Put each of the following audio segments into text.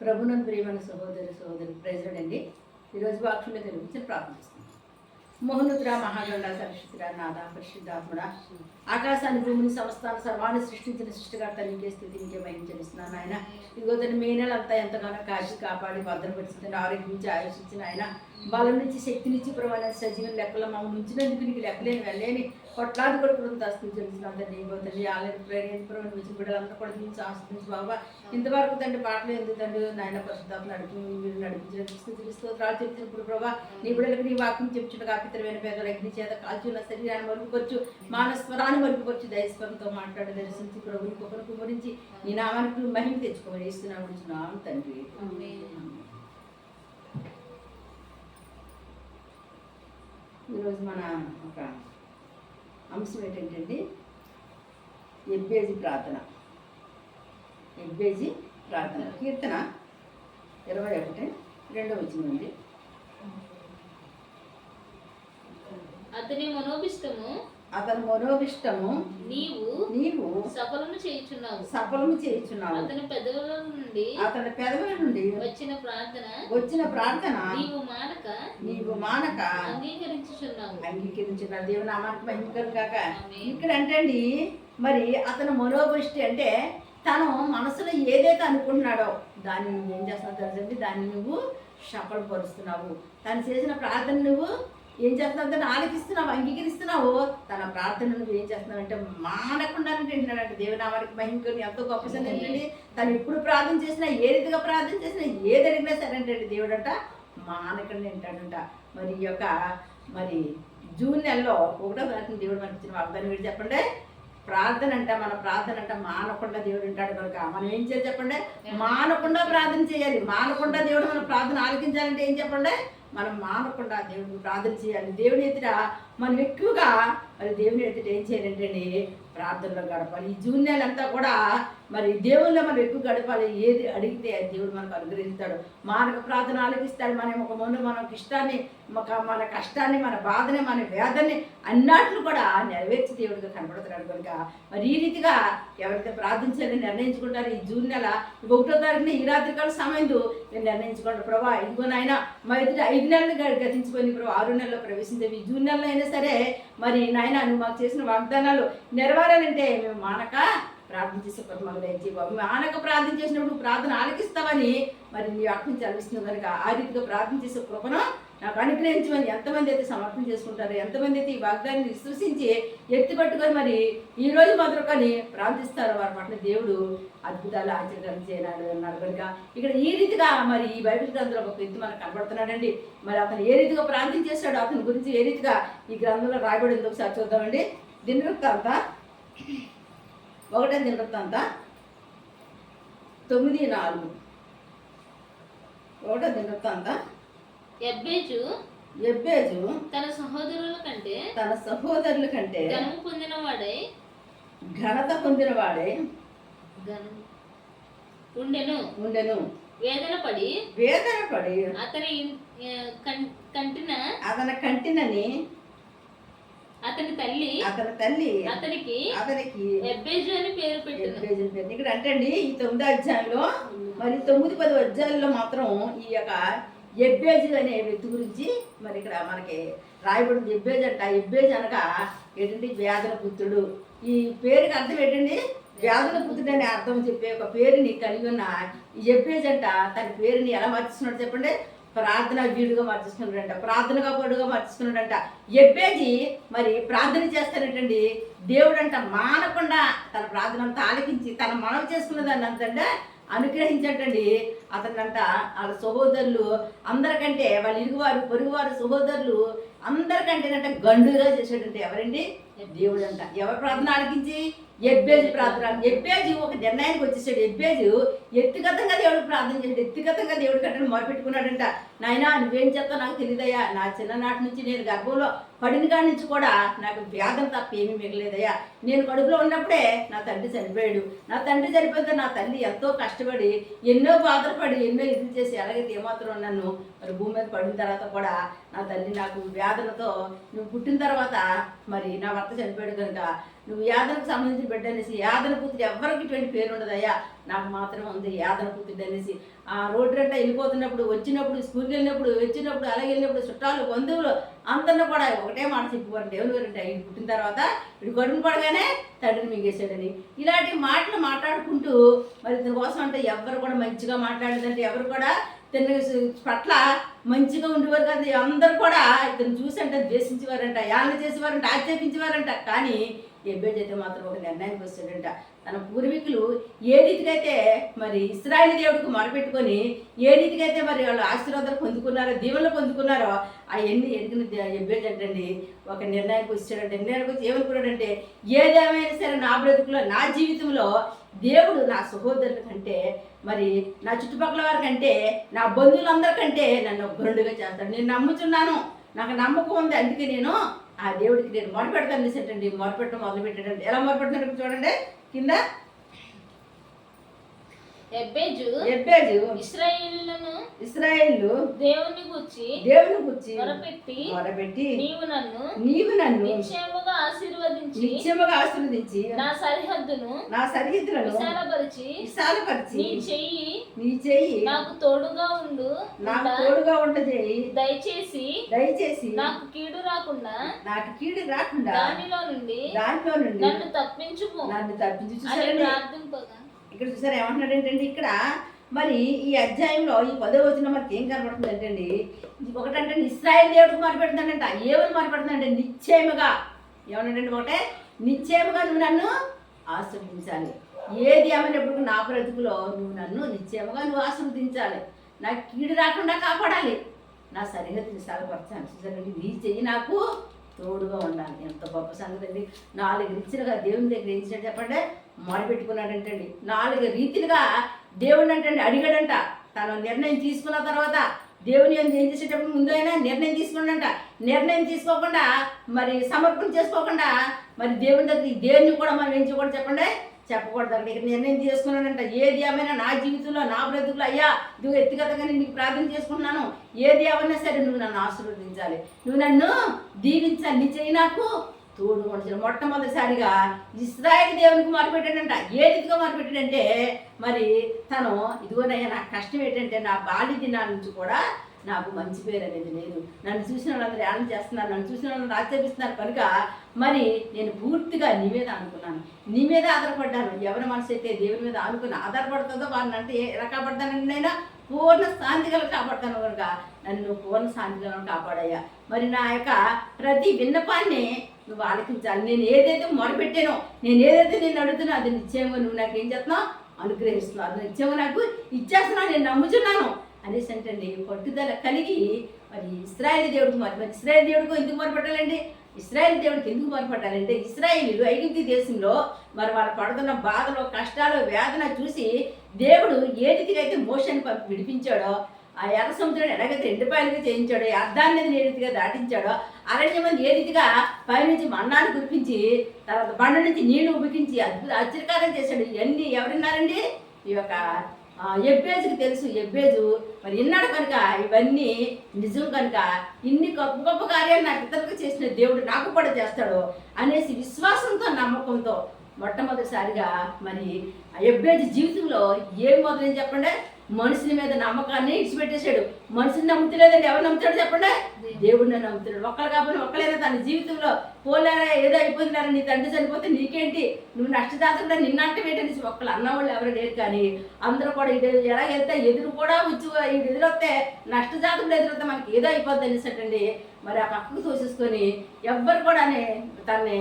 ప్రభునం ప్రియమైన సహోదరి సహోదరి ప్రెసిడెంట్ అండి. ఈరోజు వాక్షుల్లో తెలుగుచ్చి ప్రార్థిస్తున్నాం. మోహనుద్ర మహాగండ సరస్వతిరా నాద పరిశుద్ధాత్ముడ ఆకాశాన్ని భూమిని సంస్థాన సర్వాన్ని సృష్టించిన సృష్టికర్త నీకే స్థితి నీకే వహించనిస్తున్నాను ఆయన ఇదిగోదని మే నెలంతా ఎంతగానో కాశీ కాపాడి భద్రపరిచిన ఆరోగ్యించి ఆయుషించిన ఆయన బలం నుంచి శక్తినిచ్చి ప్రమాణ సజీవం లెక్కల మమ్మల్ని ఉంచినందుకు నీకు లెక్కలేని వెళ్ళలేని కొట్లాది కూడా కృతజ్ఞతలు చెల్లిస్తున్నాను తండ్రి తండ్రి ఆలయ ప్రేరేపరం నుంచి బిడ్డలంతా కూడా దీనికి ఆస్తించి బాబా. ఇంతవరకు తండ్రి పాటలు ఎందుకు తండ్రి? నాయన పరిశుద్ధాత్మ నడిపి మీరు నడిపించిన స్తోత్రాలు చెప్తున్నప్పుడు ప్రభా నీ బిడ్డలకు నీ వాక్యం చెప్పుచుండగా అపితరమైన పేదల అగ్ని చేత కాల్చున్న శరీరాన్ని మరుగుపరచు మానస్వరాన్ని మరుగుపరచు దయస్వరంతో మాట్లాడి దర్శించి ప్రభు నీ కుప్పను కుమరించి నీ నామానికి మహిమ తెచ్చుకోమని ఇస్తున్నాము తండ్రి. ఈరోజు మన ఒక అంశం ఏంటంటే ఎబ్బేజీ ప్రార్థన. ఎబ్బేజీ ప్రార్థన. కీర్తన ఇరవై ఒకటి రెండవ వచ్చిన ఉంది. అతని మనోభిష్టము అతని మనోభిష్టము నీవు నీవు సఫలము చేయుచున్నావు. సఫలము చేయుచున్నావు. అతని పెదవుల నుండి అతని పెదవుల నుండి వచ్చిన ప్రార్థన వచ్చిన ప్రార్థన నీవు మానక నీవు మానక అంగీకరించుచున్నావు. అంగీకరించిన దేవుని నామానికి మహిమకరు కాక. ఇక్కడ అంటే అండి మరి అతను మనోభృష్టి అంటే తను మనసులో ఏదైతే అనుకుంటున్నాడో దాన్ని నువ్వు ఏం చేస్తున్నావు తెలుసండి దాన్ని నువ్వు సఫలపరుస్తున్నావు. తను చేసిన ప్రార్థన నువ్వు ఏం చేస్తున్నావు దాన్ని ఆలకిస్తున్నావు అంగీకరిస్తున్నావు? తన ప్రార్థన నువ్వు ఏం చేస్తున్నావు అంటే మానకుండా తింటున్నాడంటే దేవునామానికి మహిమకరు ఎంతో గొప్ప సంగతి తను ఎప్పుడు ప్రార్థన చేసినా ఏ రీతిగా ప్రార్థన చేసినా ఏది అడిగినా సరే అంటే దేవుడంట మానకుండా తింటాడంట మరి ఈ యొక్క మరి జూన్ నెలలో ఒకటో తారీఖున దేవుడు మనకి ఇచ్చిన వాగ్దానం ఏంటి చెప్పండి? ప్రార్థన అంట మన ప్రార్థన అంట మానకుండా దేవుడు ఉంటాడు కనుక. మనం ఏం చేయాలి చెప్పండి? మానకుండా ప్రార్థన చేయాలి. మానకుండా దేవుడు మన ప్రార్థన ఆలకించాలంటే ఏం చెప్పండి? మనం మానకుండా దేవుడిని ప్రార్థన చేయాలి. దేవుని ఎదుట మనం ఎక్కువగా మరి దేవుని ఎదుట ఏం చేయాలంటే ప్రార్థనలో గడపాలి. ఈ జూన్ నెల అంతా కూడా మరి దేవుళ్ళో మనం ఎక్కువ గడపాలి. ఏది అడిగితే దేవుడు మనకు అనుగ్రహిస్తాడు. మానక ప్రార్థన ఆలపిస్తాడు మన ఒక ముందు మన ఇష్టాన్ని మన కష్టాన్ని మన బాధని మన వేదన్ని అన్నట్లు కూడా నెరవేర్చి దేవుడిగా కనబడుతున్నాడు కనుక మరి ఈ రీతిగా ఎవరైతే ప్రార్థించాలని నిర్ణయించుకుంటారు ఈ జూన్ నెల ఒకటో తారీఖున ఈ రాత్రి కాల సమయంలో నేను నిర్ణయించుకోండి. ప్రభా ఇంకో నాయన మా ఎదుట ఐదు నెలలు గతించిపోయింది. ప్రభు ఆరు నెలల్లో ప్రవేశించేవి ఈ జూన్ నెలలో అయినా సరే మరి నాయన నువ్వు మాకు చేసిన వాగ్దానాలు నెరవేరాలంటే మేము మానక ప్రార్థన చేసే పరమాలు దయచేయి బాబు మానక ప్రార్థన చేసినప్పుడు ప్రార్థన ఆలకిస్తావని మరి నీ అర్థం అనిపిస్తుంది కనుక ఆ రీతిగా ప్రార్థన చేసే కృపను నాకు అనుగ్రహించమని ఎంతమంది అయితే సమర్థన చేసుకుంటారో ఎంతమంది అయితే ఈ వాగ్దాన్ని విశ్వసించి ఎత్తి పట్టుకొని మరి ఈ రోజు మొదలుకొని ప్రార్థిస్తారో వారి పట్ల దేవుడు అద్భుతాలు ఆశ్చర్యాలు చేయనాడు అన్నాడు కనుక. ఇక్కడ ఈ రీతిగా మరి ఈ బైబిల్ గ్రంథంలో ఒక వ్యక్తి మనకు కనబడుతున్నాడండి. మరి అతను ఏ రీతిగా ప్రార్థన చేశాడో అతని గురించి ఏ రీతిగా ఈ గ్రంథంలో రాయబడింది ఒకసారి చూద్దామండి. దినవృత్తాంత ఒకటే దినవృత్తాంత తొమ్మిది నాలుగు. ఒకటో దినవృత్తాంత ఎబ్బేజు ఎబ్బేజు తన సహోదరుల కంటే తన సహోదరుల కంటే ఘనము పొందినవాడై ఘనత పొందినవాడే ఘనం ఉండెను. ఉండెను. వేదన పడి వేదన పడి అతని కంటిన అతని కంటినని అతని తల్లి అతని తల్లి అతనికి అతనికి ఎబ్బేజు అని పేరు పేరు ఇక్కడ అంటే అండి ఈ తొమ్మిదో అధ్యాయంలో మరి తొమ్మిది పది అధ్యాయుల్లో మాత్రం ఈ యొక్క ఎబ్బేజు అనే వ్యక్తి గురించి మరి ఇక్కడ మనకి రాయబడింది ఎబ్బేజ్ అంట. ఎబ్బేజ్ అనగా ఏంటంటే వ్యాధుల పుత్రుడు. ఈ పేరుకి అర్థం ఏంటండి? వ్యాధుల పుత్రుడు అనే అర్థం చెప్పే ఒక పేరుని కలిగి ఉన్న ఈ ఎబ్బేజ్ అంట. తన పేరుని ఎలా మర్చిస్తున్నాడు చెప్పండి? ప్రార్థన వీడుగా మార్చుకున్నాడంట ప్రార్థనగా పడుగా మార్చుకున్నాడంట ఎబ్బేజి మరి ప్రార్థన చేస్తానంటండి దేవుడంట మానకుండా తన ప్రార్థన అంతా ఆలకించి తన మనవి చేసుకున్న దాన్ని అంతంటే అనుగ్రహించటండి. అతనంట వాళ్ళ సహోదరులు అందరికంటే వాళ్ళ ఇరుగువారు పొరుగువారు సహోదరులు అందరికంటేనంట గండుగా చేసేటంటే ఎవరండి? దేవుడు అంట ఎవరు ప్రార్థన ఆలకించి? ఎబ్బేజు ప్రార్థన. ఎబ్బేజు ఒక నిర్ణయానికి వచ్చేసాడు. ఎబ్బేజు వ్యక్తిగతంగా దేవుడు ప్రార్థన చేశాడు. వ్యక్తిగతంగా దేవుడి కట్టని మొరపెట్టుకున్నాడంట. నాయనా నువ్వేం చేస్తావు నాకు తెలియదయ్యా నా చిన్ననాటి నుంచి నేను గర్భంలో పడిన కాడి నుంచి కూడా నాకు వ్యాధం తప్ప ఏమీ మిగలేదయ్యా. నేను కడుపులో ఉన్నప్పుడే నా తండ్రి చనిపోయాడు. నా తండ్రి చనిపోతే నా తల్లి ఎంతో కష్టపడి ఎన్నో బాధపడి ఎన్నో ఇది చేసి ఎలాగైతే ఏమాత్రం నన్ను మరి భూమి మీద పడిన తర్వాత కూడా నా తల్లి నాకు వ్యాధులతో నువ్వు పుట్టిన తర్వాత మరి నా భర్త చనిపోయాడు కనుక నువ్వు యాదనకు సంబంధించిన బిడ్డ అనేసి యాదన కూతురు ఎవరికి ఇటువంటి పేరు ఉండదయ్యా. నాకు మాత్రం ఉంది యాదన పుత్రుడు అనేసి. ఆ రోడ్డు అంటే వెళ్ళిపోతున్నప్పుడు వచ్చినప్పుడు స్కూల్కి వెళ్ళినప్పుడు వచ్చినప్పుడు అలాగే వెళ్ళినప్పుడు చుట్టాలు బంధువులు అందరిని కూడా ఒకటే మాట చెప్పేవారు దేవుని అంటే ఆయన పుట్టిన తర్వాత వీడు గడుపు పడగానే తండ్రిని మింగేశాడని. ఇలాంటి మాటలు మాట్లాడుకుంటూ మరి ఇతని కోసం అంటే ఎవరు కూడా మంచిగా మాట్లాడేదంటే ఎవరు కూడా ఇతని పట్ల మంచిగా ఉండేవారు కదా. అందరు కూడా ఇతను చూసి అంటే ద్వేషించేవారంట యాలన చేసేవారంట ఆక్షేపించేవారంట. కానీ ఎబ్బేజ్ అయితే మాత్రం ఒక నిర్ణయానికి వస్తాడంట తన పూర్వీకులు ఏ రీతికైతే మరి ఇస్రాయేల్ దేవుడికి మొరపెట్టుకొని ఏ రీతికైతే మరి వాళ్ళు ఆశీర్వాదాలు పొందుకున్నారో దీవెనలు పొందుకున్నారో అవన్నీ ఎదిగిన ఎబ్బేజ్ అంటండి ఒక నిర్ణయానికి వచ్చాడంటే. నిర్ణయానికి వచ్చి ఏమనుకున్నాడంటే ఏదేమైనా సరే నా బ్రతుకులో నా జీవితంలో దేవుడు నా సహోదరుల కంటే మరి నా చుట్టుపక్కల వారి కంటే నా బంధువులందరికంటే నన్ను గరుడుగా చేస్తాడు. నేను నమ్ముచున్నాను. నాకు నమ్మకం ఉంది. అందుకే నేను ఆ దేవుడికి నేను మొరపెడతాను. అనేసేటండి మొరపెట్టడం మొదలు పెట్టాడండి ఎలా మొరపెడుతున్నాడు చూడండి. కింద ఎబ్బేజు ఎబ్బేజు ఇస్రాయేలులను ఇస్రాయేళ్ళు దేవుని గుచ్చి దేవుని గుర్చి మొరపెట్టి మొరపెట్టి నీవు నన్ను నీవు నన్ను నిశ్చయముగా ఆశీర్వదించి నిత్యముగా ఆశీర్వదించి నా సరిహద్దును నా సరిహద్దులను విశాలపరిచి విశాలపరిచి నీ చెయ్యి నీ చెయ్యి నాకు తోడుగా ఉండు నాకు. తోడుగా ఉండజేయి. దయచేసి దయచేసి నాకు కీడు రాకుండా నాకు కీడు రాకుండా దానిలో నుండి దాంట్లో నుండి నన్ను తప్పించుకో నన్ను తప్పించి ప్రార్థింపగా. ఇక్కడ చూసారు ఏమంటున్నాడు ఏంటంటే ఇక్కడ మరి ఈ అధ్యాయంలో ఈ పదో వచ్చిన మనకి ఏం కనబడుతుంది ఏంటండి ఒకటంటే ఇస్రాయల్ దేవుడికి మారిపెడుతుందంట ఏమని మారిపెడుతుందంటే నిశ్చయముగా. ఏమన్నాడంటే ఒకటే నిశ్చయముగా నువ్వు నన్ను ఆశ్రవదించాలి. ఏది ఏమైనప్పుడు నా బ్రతుకులో నువ్వు నన్ను నిశ్చయముగా నువ్వు ఆశ్రవదించాలి. నాకు కీడు రాకుండా కాపాడాలి. నా సరిహద్దు విశాలపరచాలి చూసారండి నీ చెయ్యి నాకు తోడుగా ఉండాలి. ఎంత గొప్ప సంగతి అండి. నాలుగు రీతిలుగా దేవుని దగ్గర ఏం చేశాడు చెప్పండి? మొరపెట్టుకున్నాడంటండి నాలుగు రీతిలుగా దేవుడు అంటండి అడిగాడంట. తను నిర్ణయం తీసుకున్న తర్వాత దేవుని యందు ఏం చేసేటప్పుడు ముందు అయినా నిర్ణయం తీసుకున్నాడంట నిర్ణయం తీసుకోకుండా మరి సమర్పణ చేసుకోకుండా మరి దేవుని దగ్గర దేవుని కూడా మనం ఏం చేయకూడదు చెప్పండి? చెప్పకూడదు. నీకు నిర్ణయం తీసుకున్నానంట. ఏది ఏమైనా నా జీవితంలో నా బ్రతుకులో అయ్యా నువ్వు ఎత్తిగతగా నీకు ప్రార్థన చేసుకుంటున్నాను. ఏది ఏమైనా సరే నువ్వు నన్ను ఆశీర్వదించాలి. నువ్వు నన్ను దీవించాలి నీ చెయ్యి నాకు తోడు కొంచెం మొట్టమొదటిసారిగా ఇస్రాయల్ దేవునికి మొరపెట్టాడంట ఏ రీతిగా మొరపెట్టాడంటే మరి తను ఇదిగోనయ్యా నాకు కష్టం ఏంటంటే నా బాల్య దినాల నుంచి కూడా నాకు మంచి పేరు అనేది లేదు. నన్ను చూసిన వాళ్ళందరూ ఏమని చేస్తున్నారు నన్ను చూసిన వాళ్ళని ఆక్షేపిస్తున్నారు కనుక మరి నేను పూర్తిగా నీ మీద అనుకున్నాను. నీ మీద ఆధారపడ్డాను. ఎవరి మనసు అయితే దేవుని మీద అనుకుని ఆధారపడుతుందో వాళ్ళని అంటే ఏ- ఎలా నైనా పూర్ణ శాంతి గల కాపాడతాను కనుక. నన్ను నువ్వు పూర్ణ శాంతి గల కాపాడయ్యా. మరి నా యొక్క ప్రతి విన్నపాన్ని నువ్వు ఆలకించాలి. నేను ఏదైతే మొరపెట్టానో నేను ఏదైతే నేను అడుగుతున్నా అది నిశ్చయంగా నువ్వు నాకు ఏం చేస్తున్నావు? అనుగ్రహిస్తున్నావు. అది నిశ్చయంగా నాకు ఇచ్చేస్తున్నావు. నేను నమ్ముచున్నాను. అనేసి అంటండి పట్టుదల కలిగి మరి ఇస్రాయల్ దేవుడికి మరి మరి ఇస్రాయేల్ దేవుడికి ఎందుకు మొరపెట్టాలండి? ఇస్రాయల్ దేవుడికి ఎందుకు మొరపెట్టాలంటే ఇస్రాయిలు ఐగుప్తి దేశంలో మరి వాళ్ళు పడుతున్న బాధలు కష్టాలు వేదన చూసి దేవుడు ఏ రీతికైతే మోషన్ పంపి విడిపించాడో ఆ ఎర్ర సముద్రాన్ని ఎలాగైతే ఎండిపాయలుగా చేయించాడో అర్థాన్ని అర్ధాన్ని ఏ రీతిగా దాటించాడో అరణ్యమంది ఏ రీతిగా పైనుంచి మన్నాన్ని కురిపించి తర్వాత బండ నుంచి నీళ్ళు ఉబికించి అద్భుత ఆశ్చర్యకారం చేశాడు. ఇవన్నీ ఎవరున్నారండి? ఈ యొక్క ఎబ్బేజుకి తెలుసు ఎబ్బేజు మరి ఇన్నాడు కనుక ఇవన్నీ నిజం కనుక ఇన్ని గొప్ప గొప్ప కార్యాలు నాకు ఇతరులకు చేసిన దేవుడు నాకు కూడా చేస్తాడు అనేసి విశ్వాసంతో నమ్మకంతో మొట్టమొదటిసారిగా మరి ఆ ఎబ్బేజు జీవితంలో ఏం మొదలైంది చెప్పండి? మనుషుల మీద నమ్మకాన్ని ఇడిచిపెట్టేశాడు మనుషుని నమ్ముతలేదండి. ఎవరు నమ్ముతాడు చెప్పండి. దేవుడిని నమ్ముతున్నాడు ఒక్కరు కాకపోయినా ఒక్కలైనా తన జీవితంలో పోలేరా ఏదో అయిపోతున్నారా నీ తండ్రి చనిపోతే నీకేంటి? నువ్వు నష్టజాతకుండా నిన్నంటే ఏంటని ఒక్కరు అన్నవాళ్ళు ఎవరు లేరు కానీ అందరూ కూడా ఇది ఎలాగైతే ఎదురు కూడా వచ్చి ఇది ఎదురొస్తే నష్టజాతకుడు ఎదురొస్తే మనకి ఏదో అయిపోద్ది అనేసటండి. మరి ఆ పక్కకు తోసేసుకొని ఎవ్వరు కూడా తనని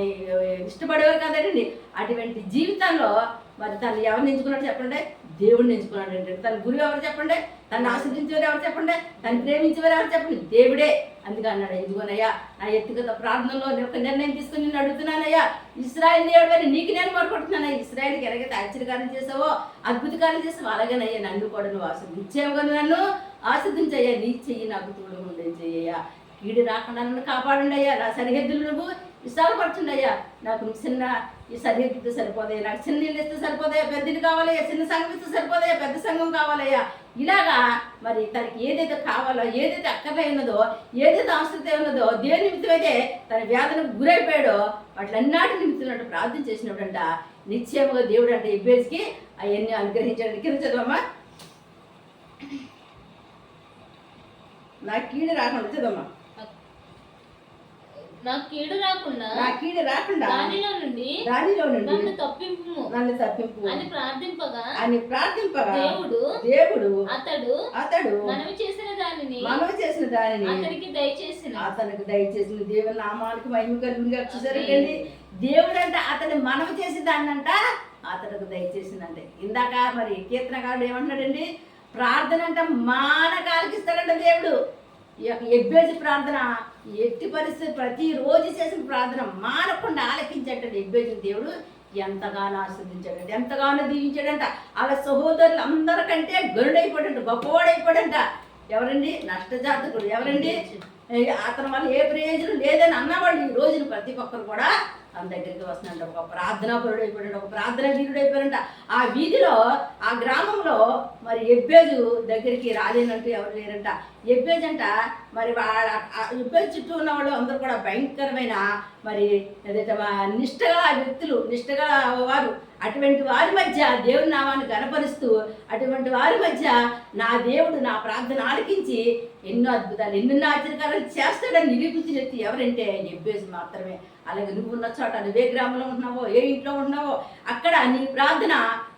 ఇష్టపడేవారు కదండి. అటువంటి జీవితంలో మరి తను ఎవరిని ఎంచుకున్నాడు చెప్పండి. దేవుడిని ఎంచుకున్నాడు అంటే తన గురువు ఎవరు చెప్పండి? తను ఆశ్రదించేవారు ఎవరు చెప్పండి? తను ప్రేమించేవారు ఎవరు చెప్పండి? దేవుడే. అందుకే అన్నాడు ఎందుకోనయ్యా నా ఎత్తుగత ప్రార్థనలో నేను ఒక నిర్ణయం తీసుకుని నేను అడుగుతున్నానయ్యా. ఇస్రాయల్ దేవుడు నీకు నేను మొరపడుతున్నాను ఇస్రాయల్కి ఎలాగైతే ఆశ్చర్యకారం చేసావో అద్భుతకారం చేసావో అలాగేనయ్యా నన్ను కూడా నువ్వు ఆశ్రదించేవు నన్ను. ఆశ్రదించయ్యా నీ చెయ్యి నాకు తోడు ఉండేది చెయ్యయ్యా. కీడు రాకుండా నన్ను కాపాడండి అయ్యా నా సరిహద్దులు నువ్వు విశాలపరచండి అయ్యా నాకు చిన్న ఈ సరిహద్దుతో సరిపోతాయి నాకు చిన్న ఇల్లు ఇస్తే సరిపోదయ్యా. పెద్ద ఇల్లు కావాలయ్యా. చిన్న సంఘం ఇస్తే సరిపోతాయా పెద్ద సంఘం కావాలయ్యా. ఇలాగా మరి తనకి ఏదైతే కావాలో ఏదైతే అక్కర్లే ఉన్నదో ఏదైతే అవసరత ఉన్నదో దేని నిమిత్తమైతే తన వేదనకు గురైపోయాడో వాటిలన్నిటి నిమిత్తం ప్రార్థన చేసినప్పుడంట నిశ్చయముగా దేవుడు అంటే ఇబ్బేజ్కి అవన్నీ అనుగ్రహించడానికి కింద చదవమ్మా. నా కీడు రాకుండా చదవమ్మా. నాకు కీడు రాకుండా నా కీడు రాకుండా దానిలో నుండి దానిలో నుండి నన్ను తప్పింపు. నన్ను తప్పింపు. అని ప్రార్థింపగా అని ప్రార్థింపగా దేవుడు దేవుడు అతడు అతడు మనవి చేసిన దానిని మనవి చేసిన దానిని అతనికి దయచేసిన అతనికి దయచేసిన దేవుని నామానికి మహిమ కలుగుగా చూసారండి దేవుడు అంటే అతని మనవి చేసి దాన్నంట అతనికి దయచేసిందంటే. ఇందాక మరి కీర్తనకారుడు ఏమంటున్నాడండి? ప్రార్థన అంటే మానక ఆలకిస్తాడంట దేవుడు. ఈ యొక్క ఎబ్బేజి ప్రార్థన ఎట్టి పరిస్థితి ప్రతిరోజు చేసిన ప్రార్థన మానకుండా ఆలకించాడంట ఎబ్బేజి దేవుడు ఎంతగానో ఆస్వాదించాడంట ఎంతగానో దీవించాడంట. వాళ్ళ సహోదరులు అందరికంటే గరుడైపోయాడంట గొప్పవాడైపోయాడంట ఎవరండి? నష్టజాతకుడు. ఎవరండి? అతని వల్ల ఏ ప్రయోజనం లేదని అన్నవాళ్ళు ఈ రోజున ప్రతి ఒక్కరు కూడా తన దగ్గరికి వస్తున్నాడు ఒక ప్రార్థనా పరుడు అయిపోయాడు ఒక ప్రార్థనా వీరుడు అయిపోయాడంట ఆ వీధిలో ఆ గ్రామంలో మరి ఎబ్బేజు దగ్గరికి రాలేనంటూ ఎవరు లేరంట. ఎబ్బేజ్ అంట మరి వాళ్ళ ఆ ఎబ్బేజ్ చుట్టూ ఉన్న వాళ్ళు అందరూ కూడా భయంకరమైన మరి ఏదైతే మా- వ్యక్తులు నిష్ఠగల వారు అటువంటి వారి మధ్య దేవుని నామాన్ని కనపరుస్తూ అటువంటి వారి మధ్య నా దేవుడు నా ప్రార్థన ఆలకించి ఎన్నో అద్భుతాలు ఎన్నెన్నో ఆశ్చర్యకారాలు చేస్తాడని నిరూపించిన వ్యక్తి ఎవరంటే ఎబ్బేజ్ మాత్రమే. అలాగే నువ్వు ఉన్న చోట నువ్వే గ్రామంలో ఉన్నావో ఏ ఇంట్లో ఉన్నావో అక్కడ నీ ప్రార్థన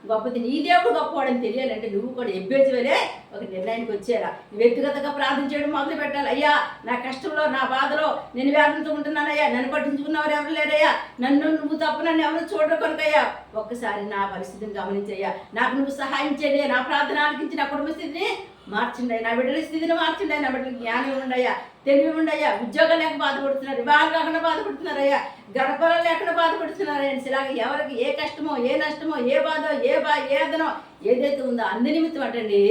గొప్పది. నీ దేవుడు గొప్పవాడని తెలియాలంటే నువ్వు కూడా ఎబ్బేసి వలే ఒక నిర్ణయానికి వచ్చేలా వ్యక్తిగతంగా ప్రార్థన చేయడం మొదలు పెట్టాలి. అయ్యా నా కష్టంలో నా బాధలో నేను వేదనతో ఉంటున్నానయ్యా నన్ను పట్టించుకున్నవారు ఎవరు లేరయ్యా? నన్ను నువ్వు తప్ప నన్ను ఎవరు చూడరు కొనకయ్యా? ఒక్కసారి నా పరిస్థితిని గమనించయ్యా. నాకు నువ్వు సహాయం చేయలే. నా ప్రార్థన ఆలకించి నా కుటుంబ స్థితిని మార్చండి నా బిడ్డల స్థితిని మార్చండి నా బిడ్డలు జ్ఞానం ఉండయ్యా తెలివి ఉండయ్యా ఉద్యోగం లేక బాధపడుతున్నారు వివాహం కాకుండా బాధపడుతున్నారయ్యా గర్భాలు లేకుండా బాధపడుతున్నారయ్యా ఇలాగ ఎవరికి ఏ కష్టమో ఏ నష్టమో ఏ బాధో ఏ బా ఏదనో ఏదైతే ఉందో అందు నిమిత్తం అటండి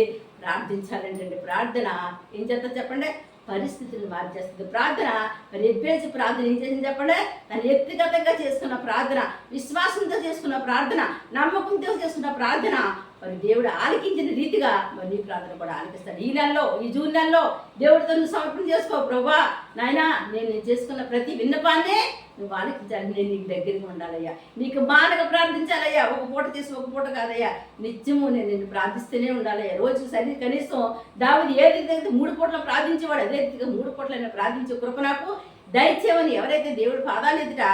ప్రార్థించాలంటండి ప్రార్థన ఏం చేస్తా చెప్పండి? పరిస్థితులు మార్చేస్తుంది. ప్రార్థన మరి ఎబ్బేసి ప్రార్థన ఏం చేసింది చెప్పండి? తను వ్యక్తిగతంగా చేసుకున్న ప్రార్థన విశ్వాసంతో చేసుకున్న ప్రార్థన నమ్మకంతో చేసుకున్న ప్రార్థన మరి దేవుడు ఆలకించిన రీతిగా మరి నీ ప్రార్థన కూడా ఆలకిస్తాడు. ఈ నెలలో ఈ జూన్ నెలలో దేవుడితో నువ్వు సమర్పణ చేసుకో ప్రభా. నాయనా నేను చేసుకున్న ప్రతి విన్నపాన్నే నువ్వు ఆలకించాలి. నేను నీకు దగ్గరికి ఉండాలయ్యా. నీకు మానక ప్రార్థించాలయ్యా. ఒక పూట చేసి ఒక పూట కాదయ్యా. నిత్యము నేను నిన్ను ప్రార్థిస్తూనే ఉండాలయ్యా. రోజు సరి కనీసం దావిది ఏ రీతిగా అయితే మూడు పూట్ల ప్రార్థించేవాడు అదే రీతిగా మూడు పూట్లైనా ప్రార్థించే కృప నాకు దయచేయమని ఎవరైతే దేవుడు పాదాలు ఎదుట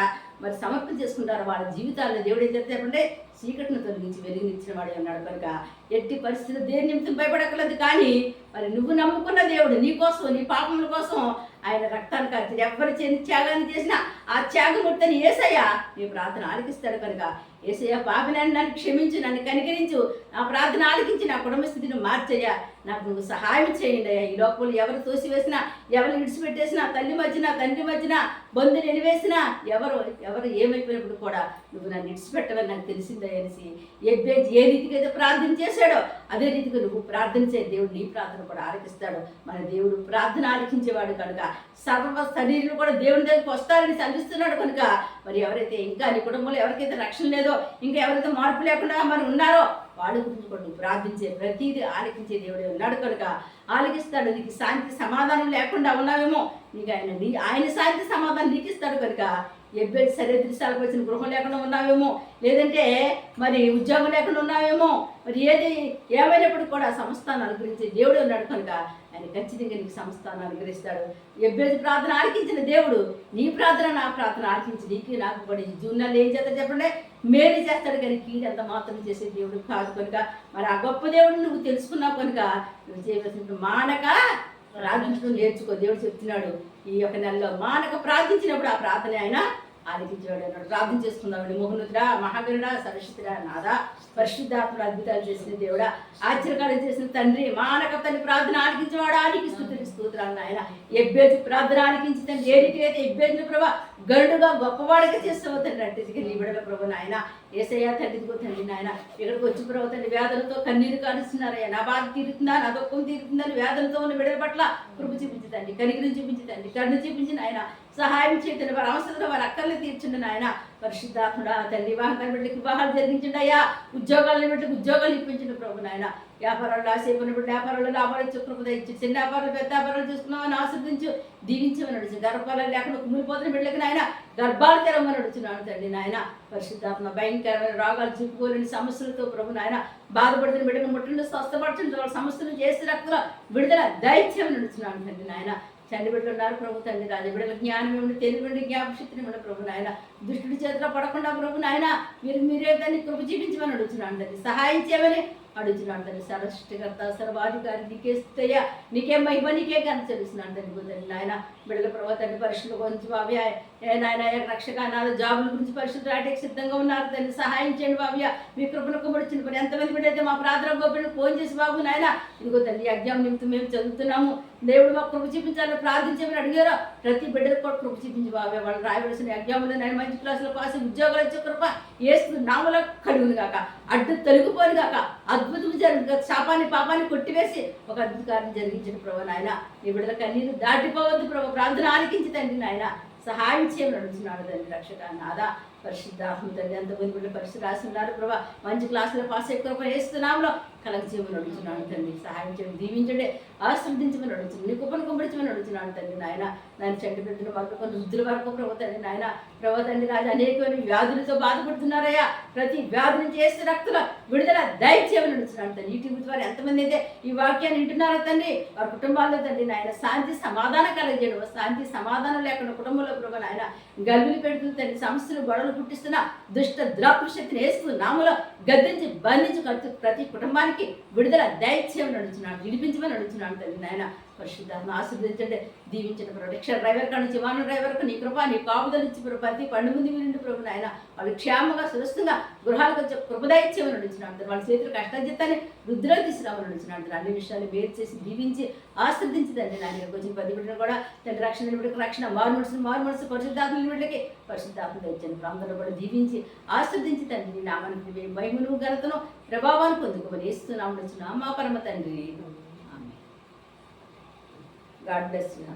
మరి సమర్పణ చేసుకుంటారు వాళ్ళ జీవితాల్లో. దేవుడు ఏం చెప్తే చీకటిని తొలగించి వెలిగించిన వాడు ఉన్నాడు కనుక ఎట్టి పరిస్థితులు దేని నిమిత్తం భయపడకలేదు కానీ మరి నువ్వు నమ్ముకున్న దేవుడు నీ కోసం నీ పాపముల కోసం ఆయన రక్తాన్ని కార్చి ఎవరి చేసి త్యాగాన్ని చేసినా ఆ త్యాగం ముట్టని ఏసయ్య నీ ప్రార్థన ఆలకిస్తాడు కనుక. ఏసయ్య పాపినని నన్ను క్షమించు నన్ను కనికరించు నా ప్రార్థన ఆలకించి నా కుటుంబ స్థితిని మార్చయ్యా. నాకు నువ్వు సహాయం చేయండి అయ్యా. ఈ లోపల ఎవరు తోసివేసినా ఎవరు విడిచిపెట్టేసినా తల్లి మధ్యన తండ్రి మధ్యన బంధుని ఎనివేసినా ఎవరు ఎవరు ఏమైపోయినప్పుడు కూడా నువ్వు నన్ను విడిచిపెట్టవని నాకు తెలిసిందే అనేసి ఏ ఏ రీతికి అయితే ప్రార్థన చేశాడో అదే రీతిగా నువ్వు ప్రార్థన చేయ. దేవుడు నీ ప్రార్థన కూడా ఆలకిస్తాడు. మన దేవుడు ప్రార్థన ఆలకించేవాడు కనుక సర్వ శరీరులు కూడా దేవుని దగ్గరికి వస్తారని చదివిస్తున్నాడు కనుక మరి ఎవరైతే ఇంకా నీ కుటుంబంలో ఎవరికైతే రక్షణ లేదో ఇంకా ఎవరైతే మార్పు లేకుండా మరి ఉన్నారో వాళ్ళ గురించి కూడా నువ్వు ప్రార్థించే ప్రతిదీ ఆలకించే దేవుడే ఉన్నాడు కనుక ఆలకిస్తాడు. నీకు శాంతి సమాధానం లేకుండా ఉన్నావేమో నీకు ఆయన నీ ఆయన శాంతి సమాధానం నీకు ఇస్తాడు కనుక ఎబ్బేటి సరే దృశ్యాలకు వచ్చిన గృహం లేకుండా ఉన్నావేమో? లేదంటే మరి ఉద్యోగం లేకుండా ఉన్నావేమో? మరి ఏది ఏమైనప్పటికీ కూడా సంస్థానం అనుగ్రహించే దేవుడు ఉన్నాడు కనుక ఆయన ఖచ్చితంగా నీకు సంస్థానం అనుగ్రహిస్తాడు. ఎబ్బేది ప్రార్థన ఆలకించిన దేవుడు నీ ప్రార్థన నా ప్రార్థన ఆలకించి నీకు నాకు కూడా ఈ జూన్ నెల ఏం చేస్తా చెప్పండి. మేలు చేస్తాడు కానీ కీడు ఎంత మాత్రం చేసే దేవుడు కాదు కనుక. మరి ఆ గొప్ప దేవుడిని నువ్వు తెలుసుకున్నావు కనుక నువ్వు చేయవలసిన మానక ప్రార్థించడం నేర్చుకో దేవుడు చెప్తున్నాడు ఈ యొక్క నెలలో. మానక ప్రార్థించినప్పుడు ఆ ప్రార్థన ఆయన ఆలకించేవాడు అన్నాడు. ప్రార్థన చేసుకుందామండి. మోహనుతుడా మహాగరుడా సరస్వతిరా నాదా పరిశుద్ధాత్మ అద్భుతాలు చేసిన దేవుడా ఆశ్చర్యకారం చేసిన తండ్రి మానక తండ్రి ప్రార్థన ఆలకించేవాడు. ఆలకిస్తూ స్థుతులు ఆయన ఎబ్బేజు ప్రార్థన ఆలకించి తండ్రి ఏ రీతి అయితే ఎబ్బేజు ప్రభా గరుడుగా గొప్పవాడిగా చేస్తావు తండ్రి అంటే నీ బిడల ప్రభు నాయన. ఏసయ్యా తండ్రి తండ్రి నాయన ఇక్కడికి వచ్చి ప్రభు వ్యాధులతో వేదనతో కన్నీరు కారుస్తున్నారయ్యా నా బాధ తీరుతుందా? నా దుఃఖం తీరుతుందని వేదనతో ఉన్న బిడ్డల పట్ల కృప చూపించదండి కనికరిని చూపించదండి కన్ను చూపించిన నాయన. సహాయం చేతున్న వారి అవసరం వారి అక్కర్లు తీర్చండి నాయన. పరిశుద్ధాత్ముడా తండ్రి వివాహం బిడ్డలకి వివాహాలు జరిగించండి అయ్యా. ఉద్యోగాలను బిడ్డలకు ఉద్యోగాలు ఇప్పించండి ప్రభు నాయన. వ్యాపారాలు ఆశయపడిన బిడ్డ వ్యాపారాలు లాభాలు ఇచ్చి ఇచ్చి చిన్న వ్యాపారాలు పెద్ద వ్యాపారాలు చూసుకున్నామని ఆశ్రదించు దీవించమని నడిచి గర్భాలు లేకుండా కుమిలిపోతున్న బిడ్డలకి నాయన గర్భాలు తెరమని అడుగుతున్నాను తండ్రి నాయన. పరిశుద్ధాత్మ భయంకరమైన రోగాలు చిక్కుకోలేని సమస్యలతో ప్రభు నాయన బాధపడుతున్న బిడ్డను ముట్టండి స్వస్థపరచండి. వాళ్ళ సమస్యలు చేసి రక్తుల విడుదల దైత్యం నడుచున్నాను తండ్రి నాయన. చండి బిడ్డలు ఉన్నారు ప్రభు తండ్రి రాజు బిడ్డల జ్ఞానం ఏమిటి తెలివి ఉండి జ్ఞాపశక్తిని ఇవ్వండి ప్రభు నాయన. దుష్టుడి చేతిలో పడకుండా ప్రభు నాయన మీరు మీరే దాన్ని కృప జీవించమని అడుగుతున్నాను తండ్రి. సహాయం చేయమని అడుగుతున్నాను తండ్రి సర్వసృష్టికర్త సర్వాధికారి నీకే స్థయ నీకే మహిమ నీకే కానీ తెలుస్తున్నాను తండ్రి తండ్రి నాయన బిడ్డల ప్రభు తండ్రి గురించి బాబు నాయన రక్షక నాలుగు జాబుల గురించి పరిశుద్ధ రాయడానికి సిద్ధంగా ఉన్నారు. తండ్రి సహాయం చేయండి బాబు మీ కృపను కుమరించిన పని ఎంతమంది బిడ్డైతే మా ప్రార్థన గోపిని ఫోన్ చేసి బాబు నాయన ఇదిగో తండ్రి యజ్ఞం నిమిత్తం మేము చదువుతున్నాము. దేవుడు మాకు కృప చూపించాలని ప్రార్థించమని అడిగారు? ప్రతి బిడ్డలకు కూడా కృప చూపించి బాబే వాళ్ళు రాయవలసిన అజ్ఞాములు నేను మంచి క్లాసులో పాస్ ఉద్యోగాలు ఇచ్చే కృప ఏసు నామలో కలుగును కాక అడ్డు తొలగిపోను కాక అద్భుతం జరుగు శాపాన్ని పాపాన్ని కొట్టివేసి ఒక అద్భుత కార్యం జరిగించిన ప్రభు నాయన. నీ బిడ్డల కన్నీరు దాటిపోవద్దు ప్రభు. ప్రార్థన ఆలకించి తండ్రి నాయన. సహాయం చేయమని అడుగుతున్నాడు తండ్రి రక్షక నాదా పరిశుద్ధాత్మ తండ్రి ఎంతమంది బిడ్డలు పరిస్థితి రాసి ఉన్నారు ప్రభా. మంచి క్లాసులో పాస్ ఎక్కువ కృప వేస్తున్నాంలో కలగజేయమని అడుగుతున్నాను తండ్రి. సహాయం చేయమని దీవించండి ఆశ్రవదించమని అడుగుతున్నాను నీ కుప్పను కుమ్మరించమని అడుగుతున్నాను తండ్రి. నాయన నాయన చెడ్డ పెట్టిన వరకు కొన్ని వృద్ధుల వరకు ప్రభుత్వండి నాయన ప్రభుత్వండి రాజు అనేకమైన వ్యాధులతో బాధపడుతున్నారయ్యా. ప్రతి వ్యాధి నుంచి వేస్తే రక్తుల విడుదల దయచేయమని అడుగుతున్నాను తండ్రి. యూట్యూబ్ ద్వారా ఎంతమంది అయితే ఈ వాక్యాన్ని వింటున్నారో తండ్రి వారి కుటుంబాల్లో తండ్రి నాయన శాంతి సమాధానం కలగజేయడం. శాంతి సమాధానం లేకుండా కుటుంబంలో ప్రభు నాయన గల్లులు పెడుతుంది తండ్రి సమస్యలు గొడవలు పుట్టిస్తున్న దుష్ట ద్రాక్ష శక్తిని వేస్తూ నామలో గద్దించి బంధించి ప్రతి ప్రతి కుటుంబానికి విడుదల దయచేయమని అడుగుతున్నాను విడిపించమని అడుగుతున్నాను తల్లి నాయన పరిశుద్ధాత్మ ఆశీర్వదించండి. దీవించండి ప్రభు రిక్షా డ్రైవర్ కాడ నుంచి వాహన డ్రైవర్కు నీ కృప నీ కాపుదలు ఇచ్చి ప్రభు ప్రతి పండు ముందు వినండి ప్రభు నాయన. వాళ్ళు క్షేమంగా సురస్థంగా గృహాలకు వచ్చే కృపదాయిత్యమని అడుగుతున్నాను వాళ్ళ చేతులు కష్టజిత్తాన్ని రుద్ర తీసుకురామని అడుగుతున్నాను అన్ని విషయాలు వేరు చేసి దీవించి ఆశ్రదించి తండ్రి నాయన. కొంచెం పది బిడ్డలు కూడా తండ్రి రక్షణ నిలబడికి రక్షణ మారు మనసు మారు మనసు పరిశుద్ధాత్మ నిలబడికి పరిశుద్ధాత్మ తెచ్చాను ప్రాంతంలో కూడా దీవించి ఆశ్రదించి తండ్రి నామానికి మేము భయమును ఘనతను ప్రభావాన్ని పొందుకోమని వేస్తున్నాము మా పరమ తండ్రి గాడ్ బ్లెస్ యూ.